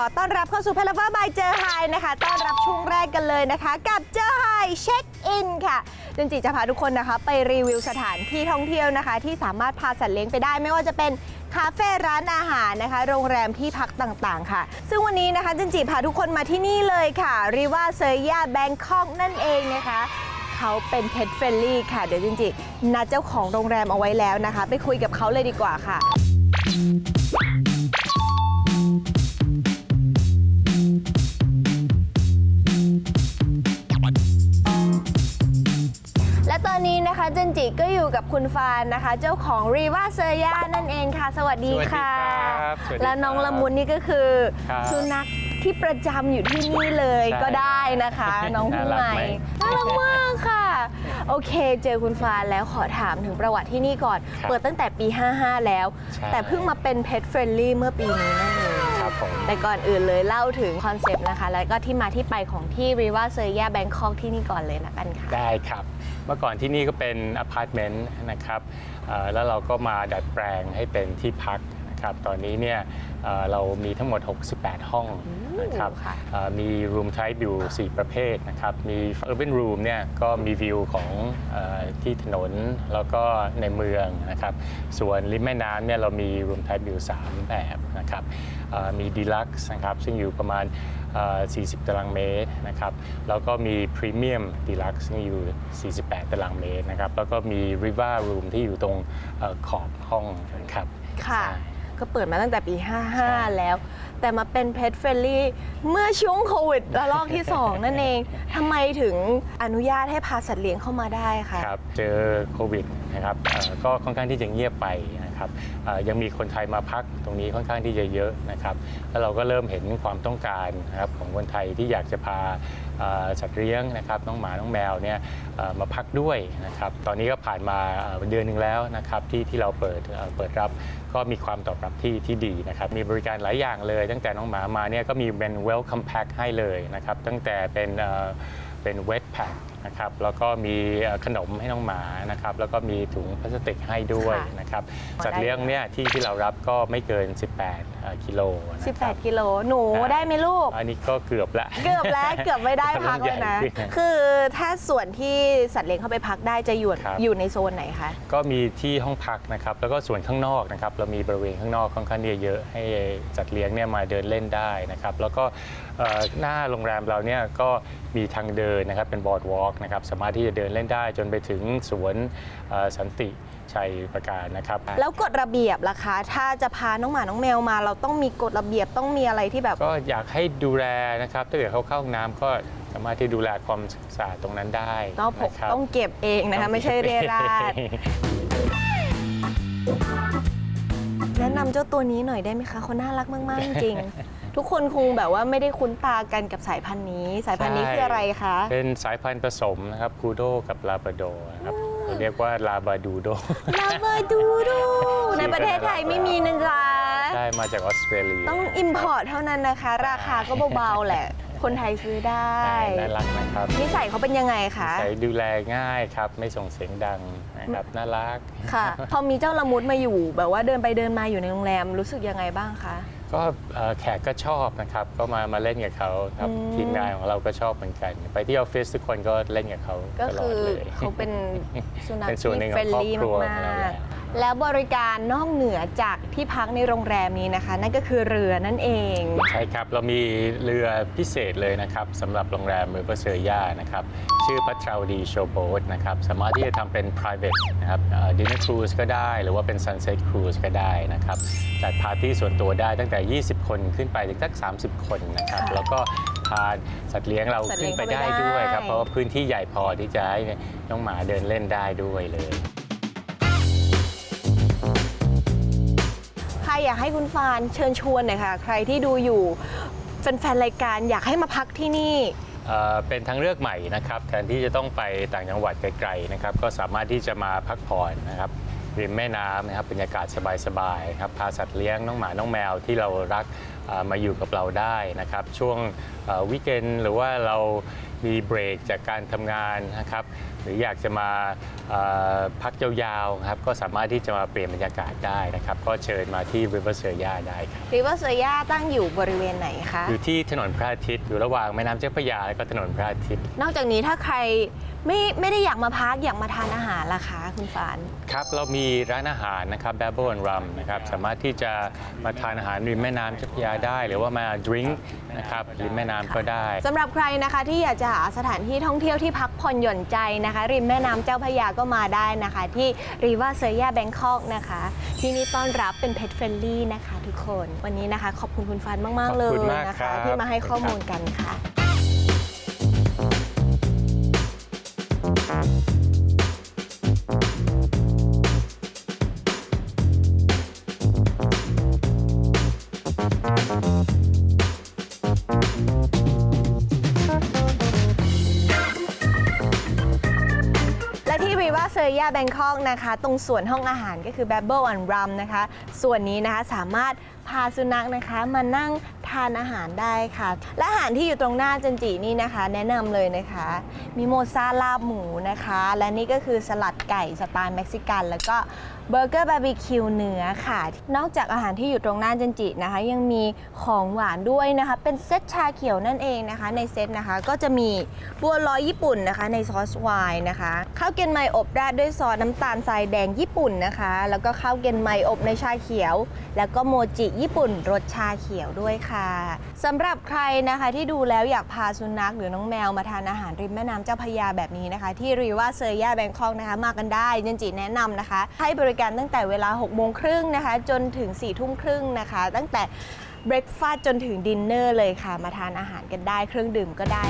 ขอต้อนรับเข้าสู่เพลเวอร์บายเจอไฮนะคะ ต้อนรับช่วงแรกกันเลยนะคะ กับเจอไฮเช็คอินค่ะจนจีจะพาทุกคนนะคะ ไปรีวิวสถานที่ท่องเที่ยวนะคะ ที่สามารถพาสัตว์เลี้ยงไปได้ไม่ว่าจะเป็นคาเฟ่ร้านอาหารนะคะ โรงแรมที่พักต่างๆ ค่ะ ซึ่งวันนี้นะคะจันจีพาทุกคนมาที่นี่เลยค่ะรีว่าเซย่าแบงคอกนั่นเองนะคะเขาเป็นเพ t เฟรนลี่ค่ะ เดี๋ยวจริงๆนัดเจ้าของโรงแรมเอาไว้แล้วนะคะ ไปคุยกับเขาเลยดีกว่าค่ะ อนนี้นะคะเจนจิก็อยู่กับคุณฟานนะคะ เจ้าของรีวาเซย่านั่นเองค่ะ สวัสดีค่ะสวัสดีครับสวัสดีครับและน้องละมุนนี่ก็คือครับสุนัขที่ประจำอยู่ที่นี่เลยใช่ก็ได้นะคะ น้องผู้น่ารัใหกม่ไหม น่ารักมากค่ะ โอเค เจอคุณฟานแล้วขอถามถึงประวัติที่นี่ก่อน ครับเปิดตั้งแต่ปี 55 แล้ว ใช่ แต่เพิ่งมาเป็น Pet Friendly เมื่อปีนี้นั่นเอง ครับผม แต่ก่อนอื่นเลยเล่าถึงคอนเซปต์นะคะ แล้วก็ที่มาที่ไปของที่ Riva s e r y a Bangkok ที่นี่ก่อนเลยนะกันค่ะ ได้ครับ เมื่อก่อนที่นี่ก็เป็นอพาร์ตเมนต์นะครับแล้วเราก็มาดัดแปลงให้เป็นที่พัก ครับตอนนี้เนี่ยเอ่อเรามีทั้งหมด 68 ห้องนะครับค่ะ เอ่อมี room type อยู่ 4 ประเภทนะครับ มี urban room เนี่ยก็มีวิวของเออที่ถนนแล้วก็ในเมืองนะครับ ส่วนริมแม่น้ำเนี่ยเรามี room type อยู่ 3 แบบนะครับเอ่อมี deluxe นะครับซึ่งอยู่ประมาณเอ่อ40 ตารางเมตรนะครับ แล้วก็มี Premium Deluxe ซึ่งอยู่ 48 ตารางเมตรนะครับ แล้วก็มี Riva Room ที่อยู่ตรงเอ่อขอบห้องนะครับค่ะ ใช่ ก็เปิดมาตั้งแต่ปี 55 แล้ว แต่มาเป็น Pet Friendly เมื่อช่วงโควิดระลอกที่ 2 นั่นเองทำไมถึงอนุญาตให้พาสัตว์เลี้ยงเข้ามาได้คะ ครับ เจอโควิดนะครับเอ่อก็ค่อนข้างที่จะเงียบไปนะครับเอ่อยังมีคนไทยมาพักตรงนี้ค่อนข้างที่จะเยอะนะครับ แล้วเราก็เริ่มเห็นความต้องการนะครับของคนไทยที่อยากจะพาเอ่อ สัตว์เลี้ยงนะครับน้องหมาน้องแมวเนี่ยมาพักด้วยนะครับตอนนี้ก็ผ่านมาเดือนหนึ่งแล้วนะครับที่ที่เราเปิดเปิดรับก็มีความตอบรับที่ที่ดีนะครับมีบริการหลายอย่างเลย ตั้งแต่น้องหมามาเนี่ยก็มีเป็น welcome pack ให้เลยนะครับตั้งแต่เป็นเอ่อเป็น wet pack นะครับแล้วก็มีเอ่อขนมให้น้องหมานะครับแล้วก็มีถุงพลาสติกให้ด้วยค่ะนะครับพอได้สัตว์เลี้ยงเนี่ยที่ที่เรารับก็ไม่เกิน 18เอ่อกิโลนะครับ 18 กิโล หนูครับ ได้ไหมลูก อันนี้ก็เกือบละ เกือบแล้ว เกือบไม่ได้พักเลยนะใหญ่ขึ้นคือถ้าส่วนที่สัตว์เลี้ยงเข้าไปพักได้จะอยู่ครับ อยู่ในโซนไหนคะ ก็มีที่ห้องพักนะครับแล้วก็ส่วนข้างนอกนะครับเรามีบริเวณข้างนอกค่อนข้างที่จะเยอะให้จัดเลี้ยงเนี่ยมาเดินเล่นได้นะครับแล้วก็เอ่อหน้าโรงแรมเราเนี่ยก็มีทางเดินนะครับเป็นบอร์ดวอล์กนะครับสามารถที่จะเดินเล่นได้จนไปถึงสวนเอ่อสันติชัยประการนะครับ แล้วกฎระเบียบล่ะคะ ถ้าจะพาน้องหมาน้องแมวมา เราต้องมีกฎระเบียบต้องมีอะไรที่แบบ ก็อยากให้ดูแลนะครับถ้าเกิดเขาเข้าห้องน้ำก็สามารถที่ดูแลความสะอาดตรงนั้นได้ต้องพกนะครับ ต้องเก็บเองนะคะ ไม่ใช่เรียราด แนะนำเจ้าตัวนี้หน่อยได้ไหมคะเขาน่ารักมาก ๆ จริงๆ ทุกคนคงแบบว่าไม่ได้คุ้นตากันกับสายพันธุ์นี้ สายพันธุ์นี้ใช่คืออะไรคะ เป็นสายพันธุ์ผสมนะครับพูโดกับลาบราโดร์นะครับเราเรียกว่าลาบาดูโด ลาเบอร์ดูดูในประเทศไทยไม่มีนะจ๊ะ ได้มาจากออสเตรเลีย ต้องอิมพอร์ตเท่านั้นนะคะ ราคาก็เบาๆแหละ คนไทยซื้อได้ใช่น่ารักนะครับนิสัยเขาเป็นยังไงคะใช้ดูแลง่ายครับ ไม่ส่งเสียงดังนะครับน่ารัก ค่ะ พอมีเจ้าละมุดมาอยู่ แบบว่าเดินไปเดินมาอยู่ในโรงแรมรู้สึกยังไงบ้างคะ ก็เอ่อแขกก็ชอบนะครับ ก็มามาเล่นกับเขาครับอืม ทีมงานของเราก็ชอบเหมือนกัน ไปที่ออฟฟิศทุกคนก็เล่นกับเขาก็ตลอคืดอเลย เขาเป็นสุนัขเป็นส่วนหนึ่ที่งของเฟรนลี่ครอบครัวมาของเราแหกละ ๆ แล้วบริการนอกเหนือจากที่พักในโรงแรมนี้นะคะ นั่นก็คือเรือนั่นเอง ใช่ครับ เรามีเรือพิเศษเลยนะครับสำหรับโรงแรมเ i อร์เซอร์ยานะครับ ชื่อพัทราวดีโชโบ t นะครับ สามารถที่จะทำเป็น private นะครับดินเนอร์ครูซก็ได้ หรือว่าเป็น sunset cruise ก็ได้นะครับ จัดปาร์ตี้ส่วนตัวได้ตั้งแต่ 20 คนขึ้นไปถึงสัก 30 คนนะครับค่ะแล้วก็พาสัตว์เลี้ยงเราสัตว์เลี้ขึ้ยนงไปได้เข้าไปได้ด้วยครับ เพราะว่าพื้นที่ใหญ่พอที่จะให้น้องหมาเดินเล่นได้ด้วยเลย อยากให้คุณฟานเชิญชวนหน่อยค่ะ ใครที่ดูอยู่แฟนๆรายการอยากให้มาพักที่นี่ เอ่อเป็นทางเลือกใหม่นะครับแทนที่จะต้องไปต่างจังหวัดไกลๆนะครับก็สามารถที่จะมาพักผ่อนนะครับ ริมแม่น้ำนะครับบรรยากาศสบายๆครับพาสัตว์เลี้ยงน้องหมาน้องแมวที่เรารักอ่ามาอยู่กับเราได้นะครับ ช่วงวิกเกนหรือว่าเรามีเบรกจากการทำงานนะครับ หรืออยากจะมาเอ่อพักยาวๆครับก็สามารถที่จะมาเปลี่ยนบรรยากาศได้นะครับ ก็เชิญมาที่ River s e r i a ได้ครับริเวอร์เซย่าตั้งอยู่บริเวณไหนคะ อยู่ที่ถนนพระอาทิตย์อยู่ระหว่างแม่น้ำเจ้าพระยาและก็ถนนพระอาทิตย์ นอกจากนี้ถ้าใคร ไม่ไม่ได้อยากมาพักอยากมาทานอาหารล่ะคะคุณฟาน ครับ เรามีร้านอาหารนะครับ b a b b l e and Rum นะครับ สามารถที่จะมาทานอาหารริมแม่น้ำเจ้าพระยาได้ หรือว่ามาดื่มนะครับริมแม่น้ำก็ได้ สำหรับใครนะคะที่อยากจะหาสถานที่ท่องเที่ยวที่พักผ่อนหย่อนใจนะคะ ริมแม่น้ำเจ้าพระยาก็มาได้นะคะ ที่รีวาเซย่าแบงคอกนะคะ ที่นี่ต้อนรับเป็นเพ t เฟ r นลี่นะคะ ทุกคนวันนี้นะคะ ขอบคุณคุณฟานมาก ๆ เลขอบคุยณมากนะครัคะ บ ที่มาให้ข้อมูลกันค่ะ และที่ Riva s e r i a Bangkok นะคะ ตรงส่วนห้องอาหารก็คือ Babble and Rum นะคะ ส่วนนี้นะคะสามารถพาสุนัขนะคะมานั่งทานอาหารได้ค่ะ และอาหารที่อยู่ตรงหน้าจันจีนี่นะคะ แนะนำเลยนะคะ มีโมซาลาบหมูนะคะ และนี่ก็คือสลัดไก่สไตล์เม็กซิกัน แล้วก็ เบอร์เกอร์บาร์บีคิวเนื้อค่ะ นอกจากอาหารที่อยู่ตรงหน้าจันจินะคะ ยังมีของหวานด้วยนะคะ เป็นเซตชาเขียวนั่นเองนะคะ ในเซตนะคะก็จะมีบัวลอยญี่ปุ่นนะคะ ในซอสไวน์นะคะข้าวเกรียนไมอบราดด้วยซอสน้ำตาลทรายแดงญี่ปุ่นนะคะ แล้วก็ข้าวเกรียนไมอบในชาเขียว แล้วก็โมจิญี่ปุ่นรสชาเขียวด้วยค่ะสำหรับใครนะคะที่ดูแล้วอยากพาสุนัขหรือน้องแมวมาทานอาหารริมแม่น้ำเจ้าพระยาแบบนี้นะคะ ที่รีว่าเซอร์ย่าแบงคอกนะคะมากันได้ยันจีแนะนำนะคะให้บริการตั้งแต่เวลา 6 โมงครึ่งนะคะ จนถึง4ี่ทุ่มครึ่งนะคะ ตั้งแต่เบรคฟาสต์จนถึงดินเนอร์เลยค่ะ มาทานอาหารกันได้เครื่องดื่มก็ได้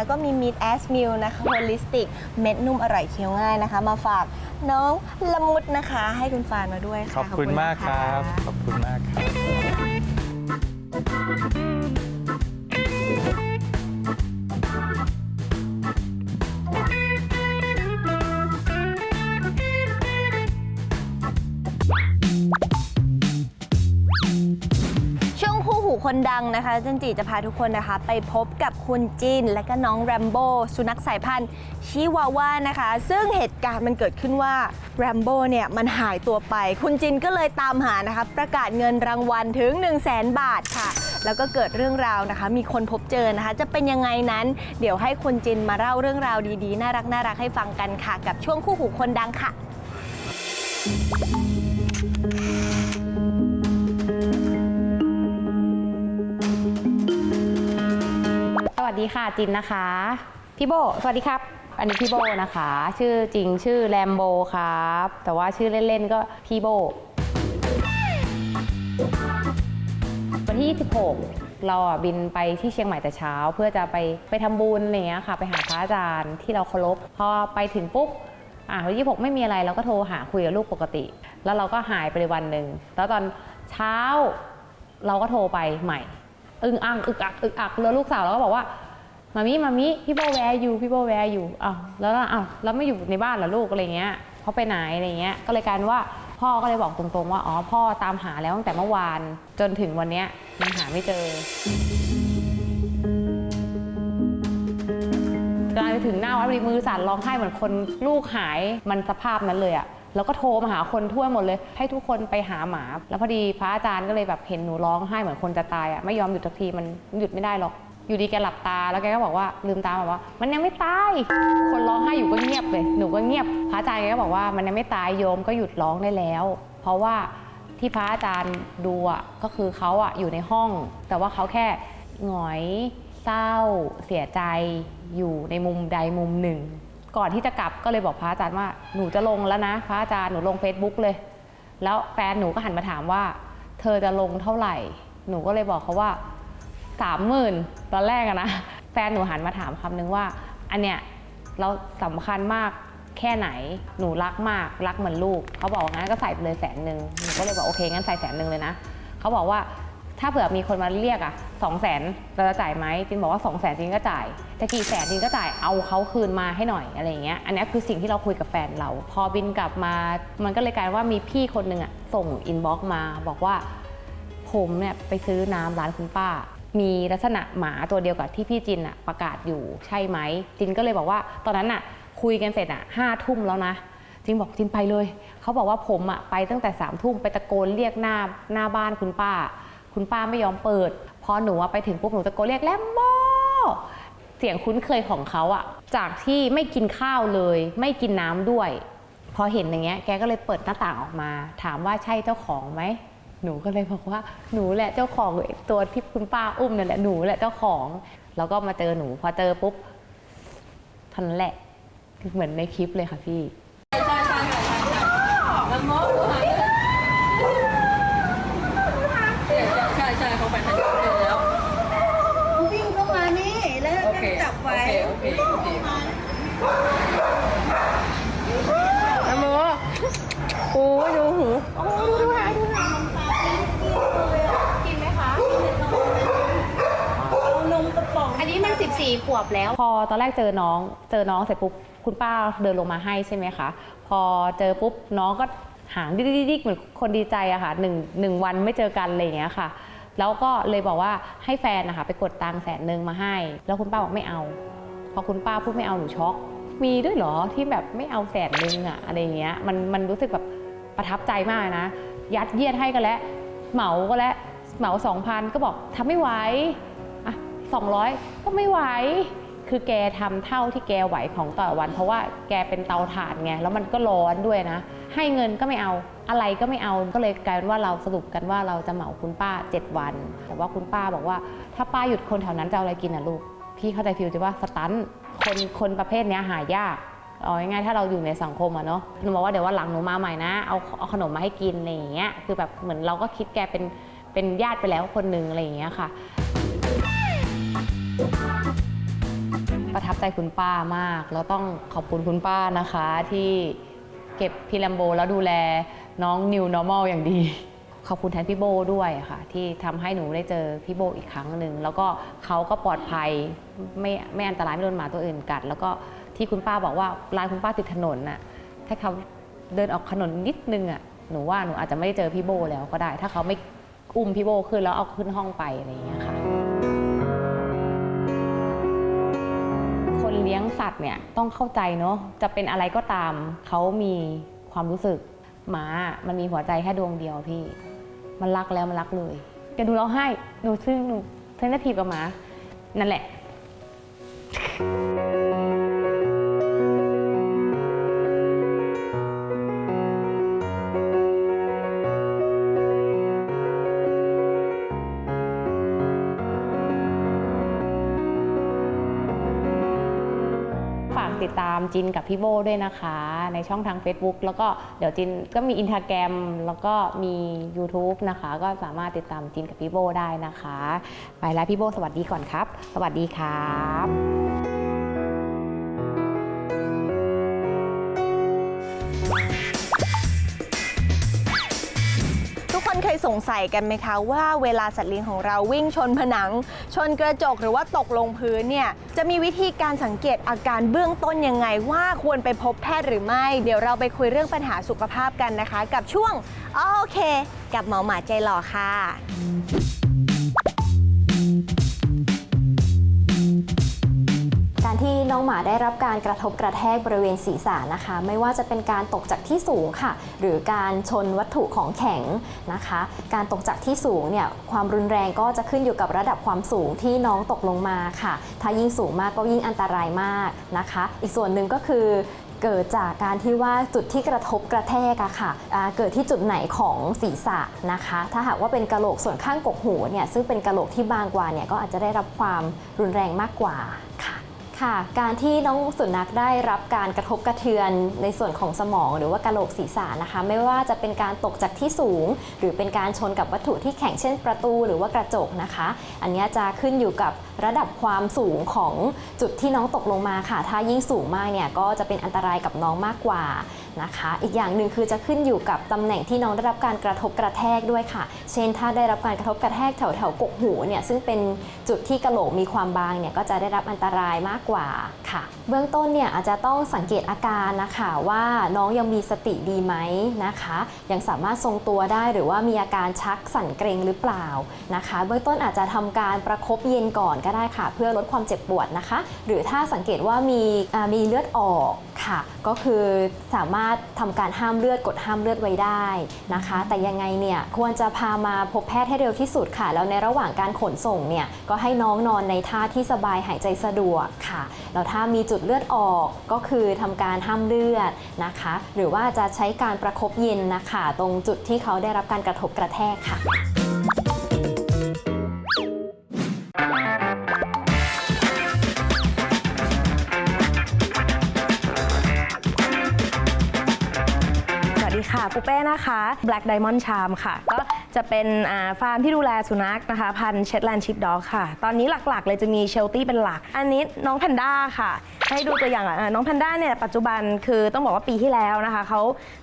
นะคะก็มี Meat as Meal นะคะ Holistic เม็ดนุ่มอร่อยเคี้ยวง่ายนะคะ มาฝากน้องละมุดนะคะ ให้คุณฟานมาด้วยค่ะขอบคุณมากครับนะะขอบคุณมากครับ ดังนะคะจันจีจะพาทุกคนนะคะ ไปพบกับคุณจิน และก็น้องแรมโบ้สุนัขสายพันธุ์ชิวาว่านะคะ ซึ่งเหตุการณ์มันเกิดขึ้นว่าแรมโบ้เนี่ยมันหายตัวไป คุณจินก็เลยตามหานะคะประกาศเงินรางวัลถึง 1 0 0 0 0แบาทค่ะ แล้วก็เกิดเรื่องราวนะคะ มีคนพบเจอนะคะ จะเป็นยังไงนั้น เดี๋ยวให้คุณจินมาเล่าเรื่องราวดีๆ น่ารักน่ารักให้ฟังกันค่ะ กับช่วงคู่หูคนดังค่ะ วัสดีค่ะจินนะคะ พี่โบ สวัสดีครับ อันนี้พี่โบนะคะ ชื่อจริงชื่อแรมโบครับ แต่ว่าชื่อเล่นๆก็พี่โบ วันที่ 26 เราอะบินไปที่เชียงใหม่แต่เช้า เพื่อจะไปไปทำบุญอะไรเงี้ยค่ะ ไปหาพระอาจารย์ที่เราเคารพ พอไปถึงปุ๊บอะวันที่26ไม่มีอะไรเราก็โทรหาคุยกับลูกปกติ แล้วเราก็หายไปเลยวันหนึ่งแล้วตอนเช้าเราก็โทรไปใหม่อึ้งอ่างอึกอักอึกอักแล้วลูกสาวเราก็บอกว่า มามิมามิพี่โบแวร์อยู่พี่โบแวร์อยู่อ้าวแล้วอ้าวแล้วไม่อยู่ในบ้านเหรอลูกอะไรเงี้ยเขาไปไหนอะไรเงี้ยก็เลยกายเป็นว่าพ่อก็เลยบอกตรงๆว่าอ๋อพ่อตามหาแล้วตั้งแต่เมื่อวานจนถึงวันเนี้ยยังหาไม่เจอจนไปถึงหน้าวัดมีมือสั่นร้องไห้เหมือนคนลูกหายมันสภาพนั้นเลยอะแล้วก็โทรมาหาคนทั่วหมดเลย ให้ทุกคนไปหาหมา แล้วพอดีพระอาจารย์ก็เลยแบบเห็นหนูร้องไห้เหมือนคนจะตายอะไม่ยอมหยุดสักทีมันหยุดไม่ได้หรอก อยู่ดีแกหลับตา แล้วแกก็บอกว่าลืมตาบอกว่า มันยังไม่ตาย คนร้องไห้อยู่ก็เงียบเลย หนูก็เงียบ พระอาจารย์แกก็บอกว่ามันยังไม่ตายโยมก็หยุดร้องได้แล้ว เพราะว่าที่พระอาจารย์ดูอะก็คือเขาอะอยู่ในห้อง แต่ว่าเขาแค่หงอยเศร้า เสียใจอยู่ในมุมใดมุมหนึ่ง ก่อนที่จะกลับก็เลยบอกพระอาจารย์ว่าหนูจะลงแล้วนะ พระอาจารย์หนูลง Facebook เลย แล้วแฟนหนูก็หันมาถามว่า เธอจะลงเท่าไหร่ หนูก็เลยบอกเขาว่า สามหมื่นตอนแรกอะนะ แฟนหนูหันมาถามคำนึงว่า อันเนี้ยเราสำคัญมากแค่ไหน หนูรักมาก รักเหมือนลูก เขาบอกงั้นก็ใส่ไปเลยแสนหนึ่งหนูก็เลยบอกโอเคงั้นใส่แสนหนึ่งเลยนะ เขาบอกว่าถ้าเผื่อมีคนมาเรียกอะสองแสนเราจะจ่ายไหมจินบอกว่าสองแสนจินก็จ่ายจะกี่แสนจินก็จ่ายเอาเขาคืนมาให้หน่อยอะไรอย่างเงี้ยอันนี้คือสิ่งที่เราคุยกับแฟนเรา พอบินกลับมา มันก็เลยกลายว่ามีพี่คนหนึ่งอะส่งอินบ็อกซ์มาบอกว่าผมเนี่ยไปซื้อน้ำร้านคุณป้า มีลักษณะหมาตัวเดียวกับที่พี่จินอะประกาศอยู่ใช่ไหมจินก็เลยบอกว่า ตอนนั้นอะคุยกันเสร็จอะห้าทุ่มแล้วนะจินบอกจินไปเลย เขาบอกว่าผมอะไปตั้งแต่สามทุ่มไปตะโกนเรียกหน้าหน้าบ้านคุณป้า คุณป้าไม่ยอมเปิด พอหนูไปถึงปุ๊บหนูตะโกนเรียกแลมโบเสียงคุ้นเคยของเขาอะจากที่ไม่กินข้าวเลย ไม่กินน้ำด้วย พอเห็นอย่างเงี้ยแกก็เลยเปิดหน้าต่างออกมา ถามว่าใช่เจ้าของไหม หนูก็เลยบอกว่าหนูแหละเจ้าของไอ้ตัวที่คุณป้าอุ้มนั่นแหละหนูแหละเจ้าของ แล้วก็มาเจอหนูพอเจอปุ๊บเท่านั้นแหละเหมือนในคลิปเลยค่ะพี่ใช่ใช่เขาไปทางนี้แล้ว วิ่งเข้ามานี่แล้วโอเคจับไว้โอเคโอเคโอเคนโมโอ้ยดูหู อันนี้มัน 14 ขวบแล้ว พอตอนแรกเจอน้อง เจอน้องเสร็จปุ๊บคุณป้าเดินลงมาให้ใช่ไหมคะ พอเจอปุ๊บน้องก็หางดิ๊กๆเหมือนคนดีใจอะค่ะหนึ่งหนึ่งวันไม่เจอกันอะไรอย่างเงี้ยค่ะ แล้วก็เลยบอกว่าให้แฟนนะคะไปกดตังค์แสนหนึ่งมาให้ แล้วคุณป้าบอกไม่เอา พอคุณป้าพูดไม่เอาหนูช็อก มีด้วยเหรอที่แบบไม่เอาแสนหนึ่งอะอะไรเงี้ย มันมันรู้สึกแบบประทับใจมากนะ ยัดเยียดให้กันแล้ว เหมาก็แล้ว เหมาสองพันก็บอกทำไม่ไหว 200 ก็ไม่ไหว คือแกทำเท่าที่แกไหวของต่อวัน เพราะว่าแกเป็นเตาถ่านไง แล้วมันก็ร้อนด้วยนะ ให้เงินก็ไม่เอา อะไรก็ไม่เอา ก็เลยกลายเป็นว่าเราสรุปกันว่าเราจะเหมาคุณป้า 7 วัน แต่ว่าคุณป้าบอกว่า ถ้าป้าหยุดคนแถวนั้นจะเอาอะไรกินอะลูก พี่เข้าใจฟิลจะว่าสตันคนคนประเภทนี้หายากเอาง่ายๆถ้าเราอยู่ในสังคมอะเนาะหนูบอกว่าเดี๋ยววันหลังหนูมาใหม่นะ เอาเอาขนมมาให้กินอะไรอย่างเงี้ย คือแบบเหมือนเราก็คิดแกเป็นเป็นญาติไปแล้วคนหนึ่งอะไรอย่างเงี้ยค่ะ ประทับใจคุณป้ามาก แล้วต้องขอบคุณคุณป้านะคะที่เก็บพี่แลมโบแล้วดูแลน้อง New Normal อย่างดี ขอบคุณแทนพี่โบด้วยค่ะ ที่ทำให้หนูได้เจอพี่โบอีกครั้งหนึ่ง แล้วก็เขาก็ปลอดภัยไม่ไม่อันตรายไม่โดนหมาตัวอื่นกัด แล้วก็ที่คุณป้าบอกว่าร้านคุณป้าติดถนนน่ะถ้าเขาเดินออกถนนนิดนึงอะหนูว่าหนูอาจจะไม่ได้เจอพี่โบแล้วก็ได้ ถ้าเขาไม่อุ้มพี่โบขึ้นแล้วเอาขึ้นห้องไปอะไรอย่างเงี้ยค่ะ เลี้ยงสัตว์เนี่ยต้องเข้าใจเนาะจะเป็นอะไรก็ตามเขามีความรู้สึกหมามันมีหัวใจแค่ดวงเดียวพี่ มันรักแล้วมันรักเลยแกดูร้องไห้หนูซึ่งหนูเซนทีฟกับหมา นั่นแหละ ติดตามจินกับพี่โบด้วยนะคะ ในช่องทาง Facebook แล้วก็เดี๋ยวจินก็มีอินทาแกรมแล้วก็มี YouTube นะคะ ก็สามารถติดตามจินกับพี่โบได้นะคะ ไปแล้วพี่โบสวัสดีก่อนครับ สวัสดีครับ งสัยกันไหมคะว่าเวลาสัตว์เลี้ยงของเราวิ่งชนผนัง ชนกระจกหรือว่าตกลงพื้นเนี่ยจะมีวิธีการสังเกตอาการเบื้องต้นยังไงว่าควรไปพบแพทย์หรือไม่ เดี๋ยวเราไปคุยเรื่องปัญหาสุขภาพกันนะคะ กับช่วงโอเค กับหมอหมาใจหล่อค่ะ ได้รับการกระทบกระแทกบริเวณศีรษะนะคะ ไม่ว่าจะเป็นการตกจากที่สูงค่ะ หรือการชนวัตถุของแข็งนะคะ การตกจากที่สูงเนี่ยความรุนแรงก็จะขึ้นอยู่กับระดับความสูงที่น้องตกลงมาค่ะ ถ้ายิ่งสูงมากก็ยิ่งอันตรายมากนะคะ อีกส่วนหนึ่งก็คือเกิดจากการที่ว่าจุดที่กระทบกระแทกอะค่ะอ่าเกิดที่จุดไหนของศีรษะนะคะ ถ้าหากว่าเป็นกะโหลกส่วนข้างกกหูเนี่ยซึ่งเป็นกะโหลกที่บางกว่าเนี่ยก็อาจจะได้รับความรุนแรงมากกว่าค่ะ ค่ะ การที่น้องสุนัขได้รับการกระทบกระเทือนในส่วนของสมอง หรือว่ากะโหลกศีรษะนะคะ ไม่ว่าจะเป็นการตกจากที่สูง หรือเป็นการชนกับวัตถุที่แข็งเช่นประตูหรือว่ากระจกนะคะ อันนี้จะขึ้นอยู่กับระดับความสูงของจุดที่น้องตกลงมาค่ะ ถ้ายิ่งสูงมากเนี่ยก็จะเป็นอันตรายกับน้องมากกว่านะคะ อีกอย่างหนึ่งคือจะขึ้นอยู่กับตำแหน่งที่น้องได้รับการกระทบกระแทกด้วยค่ะ เช่น ถ้าได้รับการกระทบกระแทกแถวแถวๆกกหูเนี่ยซึ่งเป็นจุดที่กระโหลกมีความบางเนี่ยก็จะได้รับอันตรายมากกว่าค่ะ เบื้องต้นเนี่ยอาจจะต้องสังเกตอาการนะคะว่าน้องยังมีสติดีไหมนะคะ ยังสามารถทรงตัวได้หรือว่ามีอาการชักสั่นเกรงหรือเปล่านะคะ เบื้องต้นอาจจะทำการประคบเย็นก่อนก็ได้ค่ะ เพื่อลดความเจ็บปวดนะคะ หรือถ้าสังเกตว่ามีมีเลือดออกค่ะ ก็คือสามารถทำการห้ามเลือดกดห้ามเลือดไว้ได้นะคะ แต่ยังไงเนี่ยควรจะพามาพบแพทย์ให้เร็วที่สุดค่ะ แล้วในระหว่างการขนส่งเนี่ยก็ให้น้องนอนในท่าที่สบายหายใจสะดวกค่ะแล้วถ้ามีจุดเลือดออกก็คือทำการห้ามเลือดนะคะ หรือว่าจะใช้การประคบเย็นนะคะ ตรงจุดที่เขาได้รับการกระทบกระแทกค่ะ ค่ะปูเป้นะคะ Black Diamond Charm ค่ะ ก็จะเป็นฟาร์มที่ดูแลสุนัขนะคะ พันเชตแลนด์ชิปด็อกค่ะ ตอนนี้หลักๆ เลยจะมีเชลตี้เป็นหลัก อันนี้น้องแพนด้าค่ะ ให้ดูตัวอย่างน้องแพนด้าเนี่ยปัจจุบันคือต้องบอกว่าปีที่แล้วนะคะเขา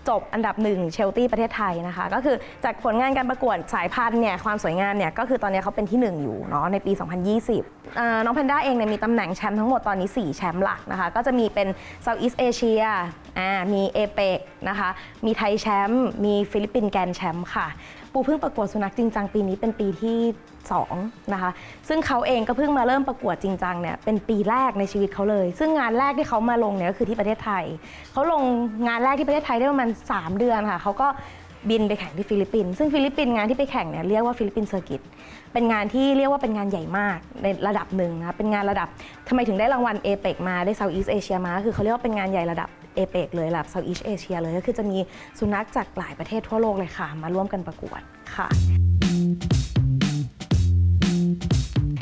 จบอันดับหนึ่งเชลตี้ประเทศไทยนะคะ ก็คือจากผลงานการประกวดสายพันธุ์เนี่ยความสวยงามเนี่ยก็คือตอนนี้เขาเป็นที่หนึ่งอยู่เนาะในปี 2020 น้องแพนด้าเองเนี่ยมีตำแหน่งแชมป์ทั้งหมดตอนนี้ 4 แชมป์หลักนะคะ ก็จะมีเป็น Southeast Asia อ่ามีเอเปกนะคะ มีไทยแชมป์มีฟิลิปปินส์แกรนด์แชมป์ค่ะ ปูเพิ่งประกวดสุนัขจริงจังปีนี้เป็นปีที่2นะคะ ซึ่งเขาเองก็เพิ่งมาเริ่มประกวดจริงจังเนี่ยเป็นปีแรกในชีวิตเขาเลย ซึ่งงานแรกที่เขามาลงเนี่ยก็คือที่ประเทศไทย เขาลงงานแรกที่ประเทศไทยได้ประมาณ3 เดือนค่ะเขาก็บินไปแข่งที่ฟิลิปปินส์ซึ่งฟิลิปปินส์งานที่ไปแข่งเนี่ยเรียกว่าฟิลิปปินส์เซอร์กิตเป็นงานที่เรียกว่าเป็นงานใหญ่มากในระดับหนึ่งนะคะเป็นงานระดับทำไมถึงได้รางวัลเอเปกมาได้ Southeast Asia มาคือเขาเรียกว่าเป็นงานใหญ่ระดับ เอเปกเลยระดับ Southeast Asia เลยก็คือจะมีสุนัขจากหลายประเทศทั่วโลกเลยค่ะ มาร่วมกันประกวดค่ะ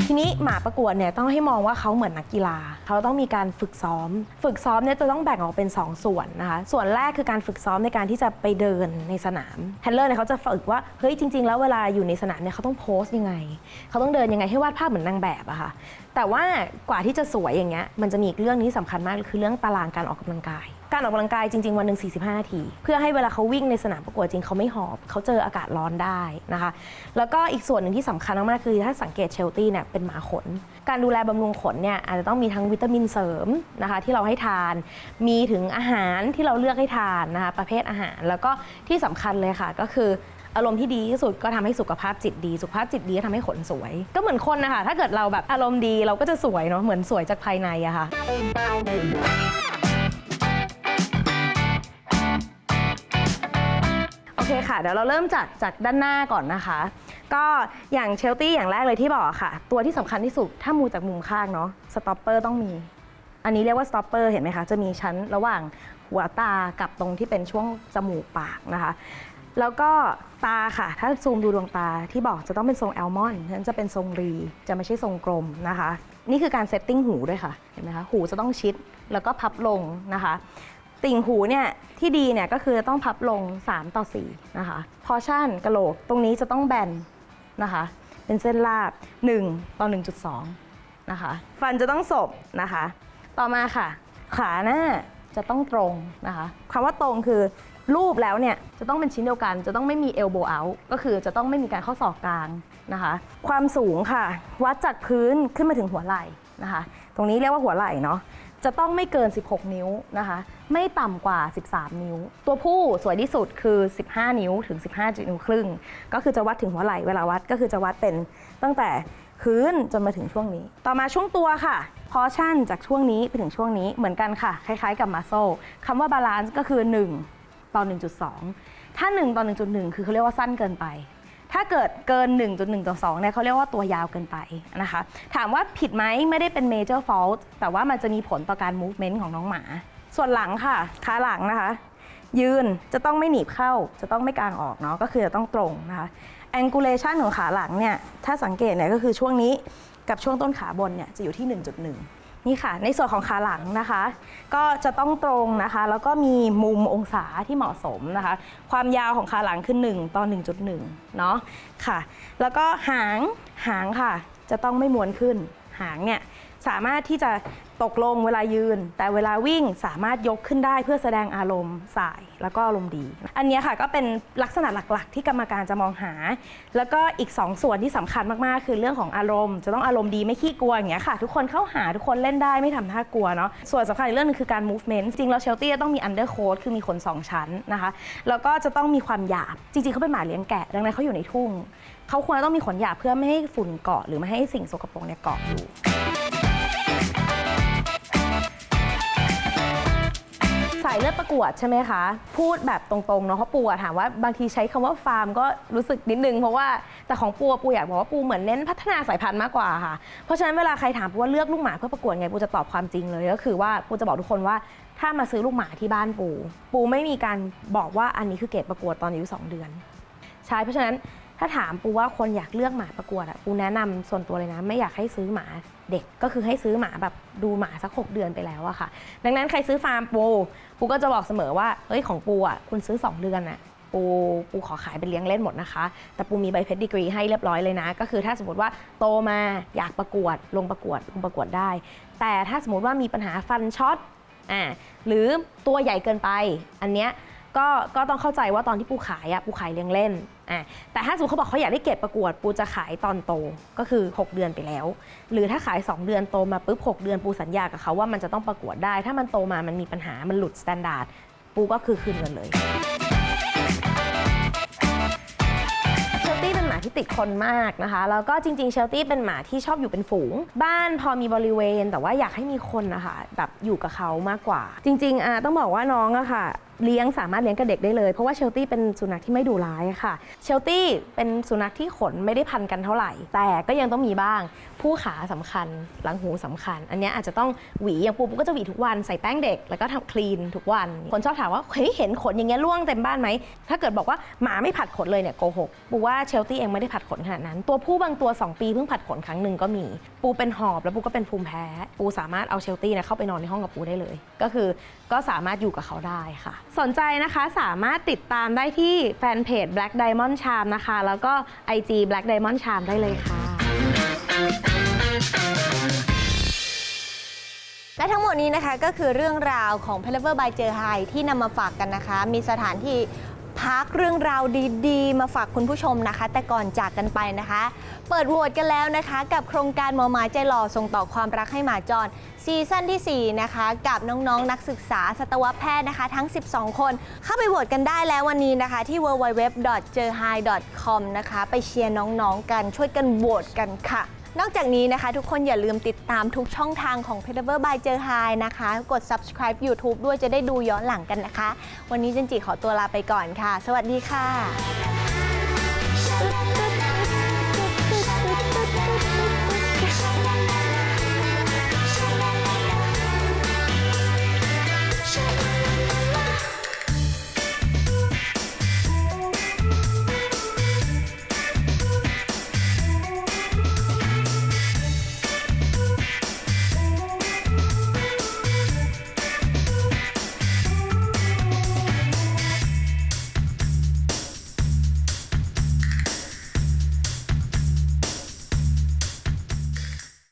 ทีนี้หมาประกวดเนี่ยต้องให้มองว่าเขาเหมือนนักกีฬา เขาต้องมีการฝึกซ้อม ฝึกซ้อมเนี่ยจะต้องแบ่งออกเป็น 2 ส่วนนะคะ ส่วนแรกคือการฝึกซ้อมในการที่จะไปเดินในสนามแฮนเลอร์เนี่ยเขาจะฝึกว่าเฮ้ยจริง ๆ แล้วเวลาอยู่ในสนามเนี่ยเขาต้องโพสยังไง เขาต้องเดินยังไงให้วาดภาพเหมือนนางแบบอะค่ะแต่ว่ากว่าที่จะสวยอย่างเงี้ยมันจะมีอีกเรื่องนี้สำคัญมากคือเรื่องตารางการออกกำลังกาย การออกกำลังกายจริง ๆ วันหนึ่ง45 นาที เพื่อให้เวลาเขาวิ่งในสนามประกวดจริงเขาไม่หอบเขาเจออากาศร้อนได้นะคะ แล้วก็อีกส่วนหนึ่งที่สำคัญมากๆคือถ้าสังเกตเชลตี้เนี่ยเป็นหมาขน การดูแลบำรุงขนเนี่ยอาจจะต้องมีทั้งวิตามินเสริมนะคะที่เราให้ทาน มีถึงอาหารที่เราเลือกให้ทานนะคะประเภทอาหาร แล้วก็ที่สำคัญเลยค่ะก็คืออารมณ์ที่ดีที่สุดก็ทำให้สุขภาพจิตดี สุขภาพจิตดีก็ทำให้ขนสวย ก็เหมือนคนนะคะ ถ้าเกิดเราแบบอารมณ์ดีเราก็จะสวยเนาะเหมือนสวยจากภายในอะค่ะ ค่ะ เดี๋ยวเราเริ่มจากจากด้านหน้าก่อนนะคะ ก็อย่างเชลตี้อย่างแรกเลยที่บอกค่ะ ตัวที่สำคัญที่สุดถ้ามูจากมุมข้างเนาะสต็อปเปอร์ต้องมี อันนี้เรียกว่าสต็อปเปอร์เห็นไหมคะ จะมีชั้นระหว่างหัวตากับตรงที่เป็นช่วงจมูกปากนะคะ แล้วก็ตาค่ะ ถ้าซูมดูดวงตาที่บอกจะต้องเป็นทรงแอลมอนด์ฉะนั้นจะเป็นทรงรีจะไม่ใช่ทรงกลมนะคะ นี่คือการเซตติ้งหูด้วยค่ะเห็นไหมคะหูจะต้องชิดแล้วก็พับลงนะคะ ติ่งหูเนี่ยที่ดีเนี่ยก็คือต้องพับลง 3 ต่อ 4 นะคะ พอชั่นกระโหลกตรงนี้จะต้องแบนนะคะ เป็นเส้นราบ 1 ต่อ 1.2 นะคะ ฟันจะต้องศบนะคะ ต่อมาค่ะ ขาหน้าจะต้องตรงนะคะคำว่าตรงคือรูปแล้วเนี่ยจะต้องเป็นชิ้นเดียวกัน จะต้องไม่มีเอลโบ out ก็คือจะต้องไม่มีการข้อศอกกลางนะคะ ความสูงค่ะ วัดจากพื้นขึ้นมาถึงหัวไหล่นะคะ ตรงนี้เรียกว่าหัวไหล่เนาะ จะต้องไม่เกิน 16 นิ้วนะคะ ไม่ต่ำกว่า 13 นิ้ว ตัวผู้สวยที่สุดคือ 15 นิ้วถึง 15นิ้วครึ่ง ก็คือจะวัดถึงหัวไหล่เวลาวัดก็คือจะวัดเป็นตั้งแต่พื้นจนมาถึงช่วงนี้ ต่อมาช่วงตัวค่ะ พอชั่นจากช่วงนี้ไปถึงช่วงนี้เหมือนกันค่ะ คล้ายๆกับมาโซคำว่าบาลานซ์ก็คือ 1 ต่อ 1.2 ถ้า 1 ต่อ 1.1 คือเขาเรียกว่าสั้นเกินไป ถ้าเกิดเกิน 1.1 ต่อ2เนี่ยเขาเรียกว่าตัวยาวเกินไปนะคะ ถามว่าผิดไหมไม่ได้เป็น major fault แต่ว่ามันจะมีผลต่อการ movement ของน้องหมา ส่วนหลังค่ะขาหลังนะคะ ยืนจะต้องไม่หนีบเข้า จะต้องไม่กางออกเนาะก็คือจะต้องตรงนะคะ angulation ของขาหลังเนี่ยถ้าสังเกตเนี่ยก็คือช่วงนี้กับช่วงต้นขาบนเนี่ยจะอยู่ที่ 1.1 นี่ค่ะ ในส่วนของขาหลังนะคะ ก็จะต้องตรงนะคะ แล้วก็มีมุมองศาที่เหมาะสมนะคะ ความยาวของขาหลังคือ1ต่อ1.1 เนาะค่ะ แล้วก็หางหางค่ะ จะต้องไม่ม้วนขึ้น หางเนี่ย สามารถที่จะตกลงเวลายืน แต่เวลาวิ่งสามารถยกขึ้นได้เพื่อแสดงอารมณ์สาย แล้วก็อารมณ์ดี อันนี้ค่ะก็เป็นลักษณะหลักๆ ที่กรรมการจะมองหา แล้วก็อีก 2 ส่วนที่สำคัญมากๆ คือเรื่องของอารมณ์ จะต้องอารมณ์ดีไม่ขี้กลัวอย่างเงี้ยค่ะ ทุกคนเข้าหาทุกคนเล่นได้ไม่ทำท่ากลัวเนาะส่วนสำคัญอีกเรื่องหนึงคือการ movement จริงแล้วเชลตี้จะต้องมี undercoat คือมีขนสองชั้นนะคะแล้วก็จะต้องมีความหยาบจริงๆเขาเป็นหมาเลี้ยงแกะดังนั้นเขาอยู่ในทุ่งเขาควรจะต้องมีขนหยาบเพื่อไม่ให้ฝุ่นเกาะหรือไม่ให้สิ่งสกปรกเนี่ยเกาะอยู่ สายเลือดประกวดใช่ไหมคะ พูดแบบตรงๆเนาะเพราะปูอะถามว่าบางทีใช้คำว่าฟาร์มก็รู้สึกนิดนึงเพราะว่าแต่ของปูอะปูอยากบอกว่าปูเหมือนเน้นพัฒนาสายพันธุ์มากกว่าค่ะ เพราะฉะนั้นเวลาใครถามปูว่าเลือกลูกหมาเพื่อประกวดไงปูจะตอบความจริงเลยก็คือว่าปูจะบอกทุกคนว่าถ้ามาซื้อลูกหมาที่บ้านปู ปูไม่มีการบอกว่าอันนี้คือเกรดประกวดตอนอายุสองเดือน ใช่เพราะฉะนั้น ถ้าถามปูว่าคนอยากเลือกหมาประกวดอะปูแนะนำส่วนตัวเลยนะ ไม่อยากให้ซื้อหมาเด็กก็คือให้ซื้อหมาแบบดูหมาสัก 6 เดือนไปแล้วอะค่ะ ดังนั้นใครซื้อฟาร์มปูปูก็จะบอกเสมอว่าเอ้ยของปูอะคุณซื้อ 2 เดือนอะปูปูขอขายเป็นเลี้ยงเล่นหมดนะคะ แต่ปูมีใบเพชรดีกรีให้เรียบร้อยเลยนะ ก็คือถ้าสมมติว่าโตมาอยากประกวดลงประกวดลงประกวดได้ แต่ถ้าสมมติว่ามีปัญหาฟันช็อตอ่าหรือตัวใหญ่เกินไปอันเนี้ย ก็ก็ต้องเข้าใจว่าตอนที่ปูขายอะปูขายเลี้ยงเล่นอะแต่ถ้าสมมติเขาบอกเขาอยากได้เก็บประกวด ปูจะขายตอนโตก็คือ 6 เดือนไปแล้ว หรือถ้าขาย 2 เดือนโตมาปุ๊บ6เดือนปูสัญญากับเขาว่ามันจะต้องประกวดได้ ถ้ามันโตมามันมีปัญหามันหลุดสแตนดาร์ดปูก็คือคืนเงินเลยเชลตี้เป็นหมาที่ติดคนมากนะคะ แล้วก็จริง ๆ เชลตี้เป็นหมาที่ชอบอยู่เป็นฝูง บ้านพอมีบริเวณ แต่ว่าอยากให้มีคนนะคะแบบอยู่กับเขามากกว่า จริงๆอะต้องบอกว่าน้องอะค่ะเลี้ยงสามารถเลี้ยงกับเด็กได้เลย เพราะว่าเชลตี้เป็นสุนัขที่ไม่ดุร้ายค่ะ เชลตี้เป็นสุนัขที่ขนไม่ได้พันกันเท่าไหร่ แต่ก็ยังต้องมีบ้าง ผู้ขาสำคัญ หลังหูสำคัญ อันนี้อาจจะต้องหวีอย่างปูปูก็จะหวีทุกวันใส่แป้งเด็ก แล้วก็ทำคลีนทุกวัน คนชอบถามว่าเฮ้ยเห็นขนอย่างเงี้ยร่วงเต็มบ้านไหม ถ้าเกิดบอกว่าหมาไม่ผัดขนเลยเนี่ยโกหก ปูว่าเชลตี้เองไม่ได้ผัดขนขนาดนั้น ตัวผู้บางตัว 2 ปีเพิ่งผัดขนครั้งหนึ่งก็มี ปูเป็นหอบแล้วปูก็เป็นภูมิแพ้ ปูสามารถเอาเชลตี้เนะเข้าไปนอนในห้องกับปูได้เลย ก็คือก็สามารถอยู่กับเขาได้ค่ะสนใจนะคะสามารถติดตามได้ที่แฟนเพจ Black Diamond Charm นะคะ แล้วก็ IG Black Diamond Charm ได้เลยค่ะ และทั้งหมดนี้นะคะก็คือเรื่องราวของ p e l e v e r by เจอไฮที่นำมาฝากกันนะคะ มีสถานที่ พักเรื่องราวดีๆ มาฝากคุณผู้ชมนะคะ แต่ก่อนจากกันไปนะคะ เปิดโหวตกันแล้วนะคะ กับโครงการหมอหมาใจหล่อส่งต่อความรักให้หมาจรซีซั่นที่ 4 นะคะ กับน้องๆนนักศึกษาสัตวแพทย์นะคะ ทั้ง 12 คน เข้าไปโหวตกันได้แล้ววันนี้นะคะที่ www.jerhai.com นะคะ ไปเชียร์น้องๆกันช่วยกันโหวตกันค่ะ นอกจากนี้นะคะ ทุกคนอย่าลืมติดตามทุกช่องทางของ p e t a v e r by เจอ Hi นะคะ กด subscribe YouTube ด้วยจะได้ดูย้อนหลังกันนะคะ วันนี้จันจิขอตัวลาไปก่อนค่ะ สวัสดีค่ะ